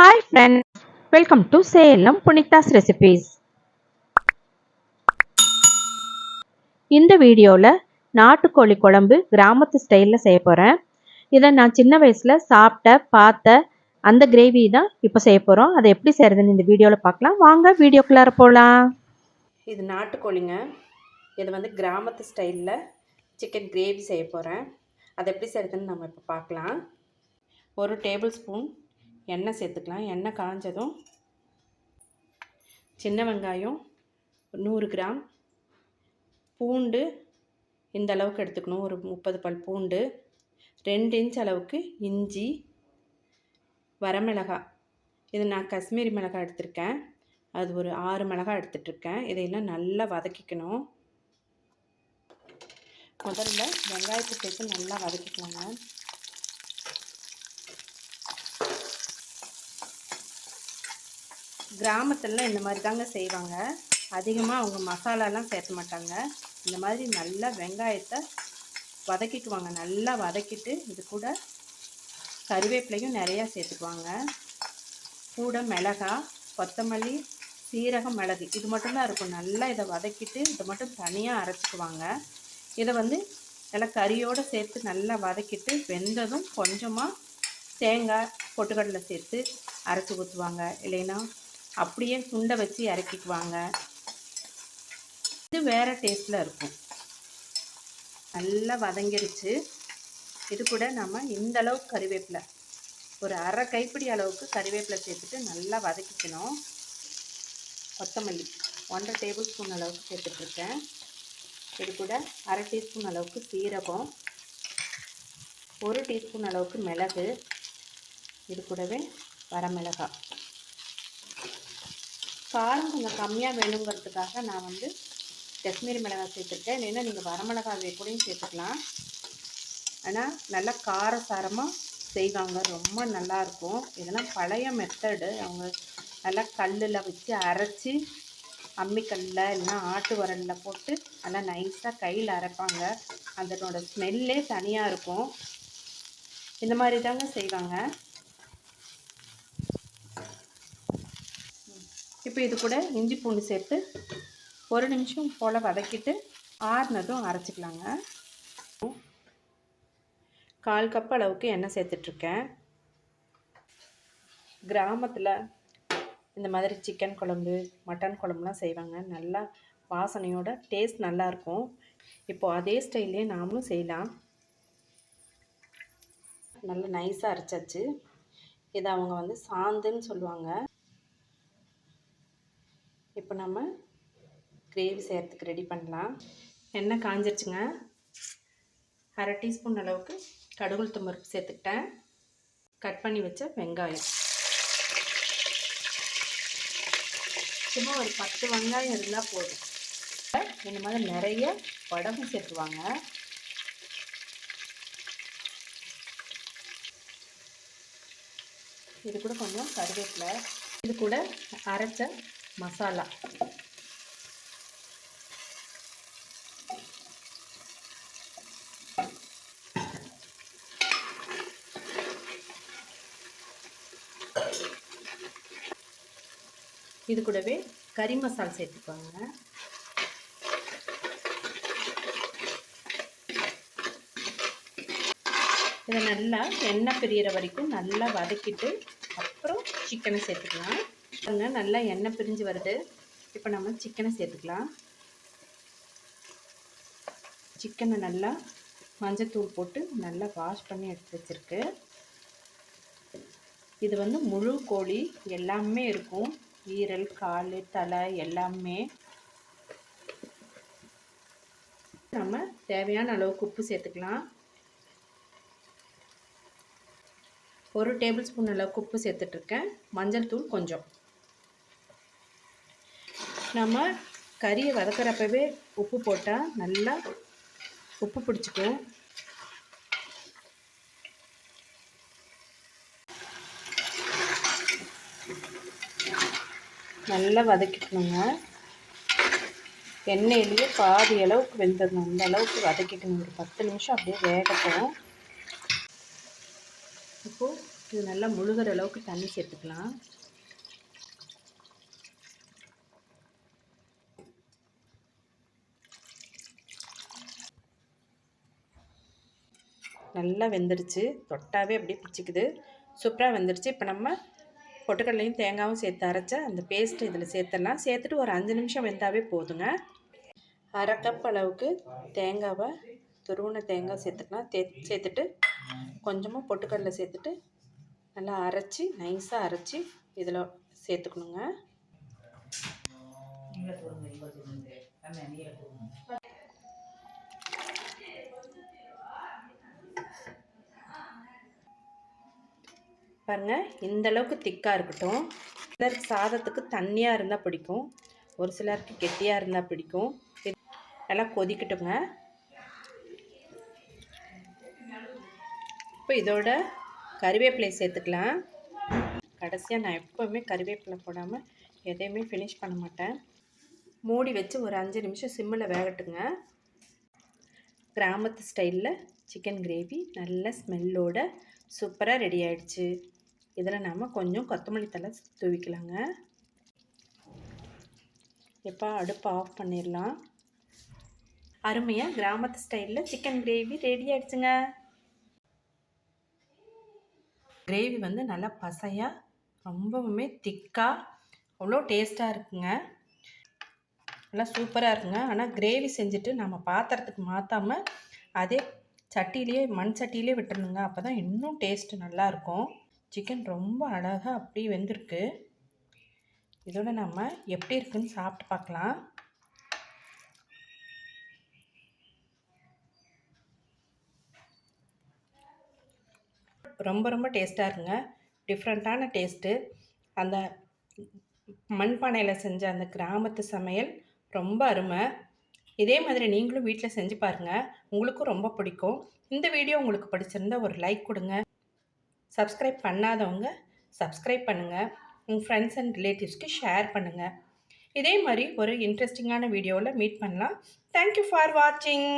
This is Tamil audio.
Hi friends welcome to Salem Punitha's recipes இந்த வீடியோவில் நாட்டுக்கோழி குழம்பு கிராமத்து ஸ்டைலில் செய்ய போகிறேன் இதை நான் சின்ன வயசில் சாப்பிட்ட பார்த்த அந்த கிரேவி தான் இப்போ செய்ய போகிறோம் அதை எப்படி செய்கிறதுன்னு இந்த வீடியோவில் பார்க்கலாம். வாங்க வீடியோக்குள்ளார போகலாம் இது நாட்டுக்கோழிங்க. இது வந்து கிராமத்து ஸ்டைலில் சிக்கன் கிரேவி செய்ய போகிறேன் அதை எப்படி செய்கிறதுன்னு நம்ம இப்போ பார்க்கலாம். ஒரு டேபிள் ஸ்பூன் எண்ணெய் சேர்த்துக்கலாம். எண்ணெய் காஞ்சதும் சின்ன வெங்காயம் நூறு கிராம். பூண்டு இந்த அளவுக்கு எடுத்துக்கணும். ஒரு முப்பது பல் பூண்டு ரெண்டு இன்ச் அளவுக்கு இஞ்சி வரமிளகாய் இது நான் காஷ்மீரி மிளகாய் எடுத்திருக்கேன். அது ஒரு ஆறு மிளகாய் எடுத்துகிட்ருக்கேன் இதையெல்லாம் நல்லா வதக்கிக்கணும். முதல்ல வெங்காயத்தை சேர்த்து நல்லா வதக்கிக்கலாங்க. கிராமத்துலலாம் இந்த மாதிரி தாங்க செய்வாங்க. அதிகமாக அவங்க மசாலாலாம் சேர்த்த மாட்டாங்க. இந்த மாதிரி நல்லா வெங்காயத்தை வதக்கிக்குவாங்க. நல்லா வதக்கிட்டு இது கூட கருவேப்பிலையும் நிறையா சேர்த்துக்குவாங்க. கூட மிளகா கொத்தமல்லி சீரகம் மிளகு இது மட்டும்தான் இருக்கும். நல்லா இதை வதக்கிட்டு இதை மட்டும் தனியாக அரைச்சிக்குவாங்க. இதை வந்து நல்லா கறியோடு சேர்த்து நல்லா வதக்கிட்டு வெந்ததும் கொஞ்சமாக தேங்காய் பொட்டுக்கடலை சேர்த்து அரைச்சி ஊற்றுவாங்க இல்லைன்னா அப்படியே சுண்டை வச்சு இறக்கிக்குவாங்க. இது வேறு டேஸ்ட்டில் இருக்கும். நல்லா வதங்கிருச்சு. இது கூட நம்ம இந்த அளவுக்கு கறிவேப்பிலை. ஒரு அரை கைப்பிடி அளவுக்கு கறிவேப்பிலை சேர்த்துட்டு நல்லா வதக்கிக்கணும். கொத்தமல்லி ஒன்றரை டேபிள் ஸ்பூன் அளவுக்கு சேர்த்துட்ருக்கேன். இது கூட அரை டீஸ்பூன் அளவுக்கு சீரகம். ஒரு டீஸ்பூன் அளவுக்கு மிளகு. இது கூடவே வரமிளகாய். காரம் கொஞ்சம் கம்மியாக வேணுங்கிறதுக்காக நான் வந்து காஷ்மீரி மிளகாய் சேர்த்துருக்கேன். இல்லைன்னா நீங்கள் வரமிளகாய் கூடயும் சேர்த்துக்கலாம். ஆனால் நல்லா காரசாரமாக செய்வாங்க. ரொம்ப நல்லாயிருக்கும் இதெல்லாம் பழைய மெத்தடு அவங்க நல்லா கல்லில் வச்சு அரைச்சி அம்மிக்கல்லில் இல்லைன்னா ஆட்டு உரலில் போட்டு நல்லா நைஸாக கையில் அரைப்பாங்க. அதனோட ஸ்மெல்லே தனியாக இருக்கும். இந்த மாதிரி தாங்க செய்வாங்க. இப்போ இது கூட இஞ்சி பூண்டு சேர்த்து ஒரு நிமிஷம் போல் வதக்கிட்டு ஆறுனதும் அரைச்சிக்கலாங்க. கால் கப் அளவுக்கு எண்ணெய் சேர்த்துட்ருக்கேன். கிராமத்தில் இந்த மாதிரி சிக்கன் குழம்பு மட்டன் குழம்புலாம் செய்வாங்க. நல்லா வாசனையோட டேஸ்ட் நல்லாயிருக்கும். இப்போது அதே ஸ்டைல்லே நாமளும் செய்யலாம். நல்லா நைஸாக அரைச்சாச்சு. இதை அவங்க வந்து சாந்துன்னு சொல்லுவாங்க. இப்போ நம்ம கிரேவி செய்கிறதுக்கு ரெடி பண்ணலாம். எண்ணெய் காஞ்சிருச்சுங்க. அரை டீஸ்பூன் அளவுக்கு கடுகுள் பருப்பு சேர்த்துக்கிட்டேன். கட் பண்ணி வச்ச வெங்காயம். சும்மா ஒரு பத்து வெங்காயம் இருந்தால் போதும். இந்த மாதிரி நிறைய வடகம் சேர்த்துவாங்க. இது கூட கொஞ்சம் கருவேப்பிலை. இது கூட அரைச்ச மசாலா. இது கூடவே கறி மசாலா சேர்த்துக்கோங்க. இதை நல்லா எண்ணெய் பெரியற வரைக்கும் நல்லா வதக்கிட்டு அப்புறம் சிக்கனை சேர்த்துக்கலாம். பாருங்க நல்லா எண்ணெய் பிரிஞ்சு வருது. இப்போ நம்ம சிக்கனை சேர்த்துக்கலாம். சிக்கனை நல்லா மஞ்சத்தூள் போட்டு நல்லா வாஷ் பண்ணி எடுத்து வச்சுருக்கு. இது வந்து முழு கோழி எல்லாமே இருக்கும். ஈரல் கால் தலை எல்லாமே. நம்ம தேவையான அளவுக்கு உப்பு சேர்த்துக்கலாம். ஒரு டேபிள் ஸ்பூன் அளவுக்கு உப்பு சேர்த்துட்ருக்கேன் மஞ்சள் தூள் கொஞ்சம். நம்ம கறியை வதக்கிறப்பவே உப்பு போட்டால் நல்லா உப்பு பிடிச்சிக்கும். நல்லா வதக்கிக்கணுங்க. எண்ணெயிலேயே பாதி அளவுக்கு வெந்துடணும். அந்த அளவுக்கு வதக்கிக்கணும். ஒரு பத்து நிமிஷம் அப்படியே வேகட்டும். இப்போது இது நல்லா முழுகிற அளவுக்கு தண்ணி சேர்த்துக்கலாம். நல்லா வெந்துருச்சு தொட்டாவே அப்படியே பிடிச்சிக்குது சூப்பராக வெந்துருச்சு இப்போ நம்ம பொட்டுக்கடலையும் தேங்காயும் சேர்த்து அரைச்ச அந்த பேஸ்ட்டு இதில் சேர்த்துடலாம். சேர்த்துட்டு ஒரு அஞ்சு நிமிஷம் வெந்தாவே போதுங்க. அரை கப் அளவுக்கு தேங்காவை துருவின தேங்காய் சேர்த்துக்கலாம். தே சேர்த்துட்டு கொஞ்சமாக பொட்டுக்கடலை சேர்த்துட்டு நல்லா அரைச்சி நைஸாக அரைச்சி இதில் சேர்த்துக்கணுங்க. பாருங்கள் இந்த அளவுக்கு திக்காக இருக்கட்டும். சிலருக்கு சாதத்துக்கு தண்ணியாக இருந்தால் பிடிக்கும். ஒரு சிலருக்கு கெட்டியாக இருந்தால் பிடிக்கும். நல்லா கொதிக்கட்டுங்க. இப்போ இதோட கருவேப்பிலை சேர்த்துக்கலாம். கடைசியாக நான் எப்போவுமே கருவேப்பிலை போடாமல் எதையுமே ஃபினிஷ் பண்ண மாட்டேன். மூடி வச்சு ஒரு அஞ்சு நிமிஷம் சிம்மில் வேகட்டுங்க. கிராமத்து ஸ்டைலில் சிக்கன் கிரேவி நல்ல ஸ்மெல்லோட சூப்பராக ரெடி ஆயிடுச்சு. இதில் நாம் கொஞ்சம் கொத்தமல்லி தலை தூவிக்கலாங்க. இப்போ அடுப்பை ஆஃப் பண்ணிடலாம். அருமையாக கிராமத்து ஸ்டைலில் சிக்கன் கிரேவி ரெடி ஆகிடுச்சுங்க கிரேவி வந்து நல்லா பசையாக ரொம்பவுமே திக்காக அவ்வளோ டேஸ்ட்டாக இருக்குங்க. நல்லா சூப்பராக இருக்குங்க. ஆனால் கிரேவி செஞ்சுட்டு நம்ம பாத்திரத்துக்கு மாற்றாமல் அதே சட்டியிலேயே மண் சட்டியிலே விட்டுருணுங்க அப்போ தான் இன்னும் டேஸ்ட்டு நல்லாயிருக்கும் சிக்கன் ரொம்ப அழகாக அப்படியே வெந்திருக்கு. இதோட நம்ம எப்படி இருக்குன்னு சாப்பிட்டு பார்க்கலாம். ரொம்ப ரொம்ப டேஸ்ட்டாக இருக்குங்க. டிஃப்ரெண்ட்டான டேஸ்ட்டு. அந்த மண்பானையில் செஞ்ச அந்த கிராமத்து சமையல் ரொம்ப அருமை. இதே மாதிரி நீங்களும் வீட்டில் செஞ்சு பாருங்கள் உங்களுக்கும் ரொம்ப பிடிக்கும். இந்த வீடியோ உங்களுக்கு பிடிச்சிருந்தா ஒரு லைக் கொடுங்க. சப்ஸ்கிரைப் பண்ணாதவங்க சப்ஸ்கிரைப் பண்ணுங்கள் உங்கள் ஃப்ரெண்ட்ஸ் அண்ட் ரிலேட்டிவ்ஸ்க்கு ஷேர் பண்ணுங்கள் இதே மாதிரி ஒரு இன்ட்ரெஸ்டிங்கான வீடியோவில் மீட் பண்ணலாம். தேங்க்யூ ஃபார் வாட்சிங்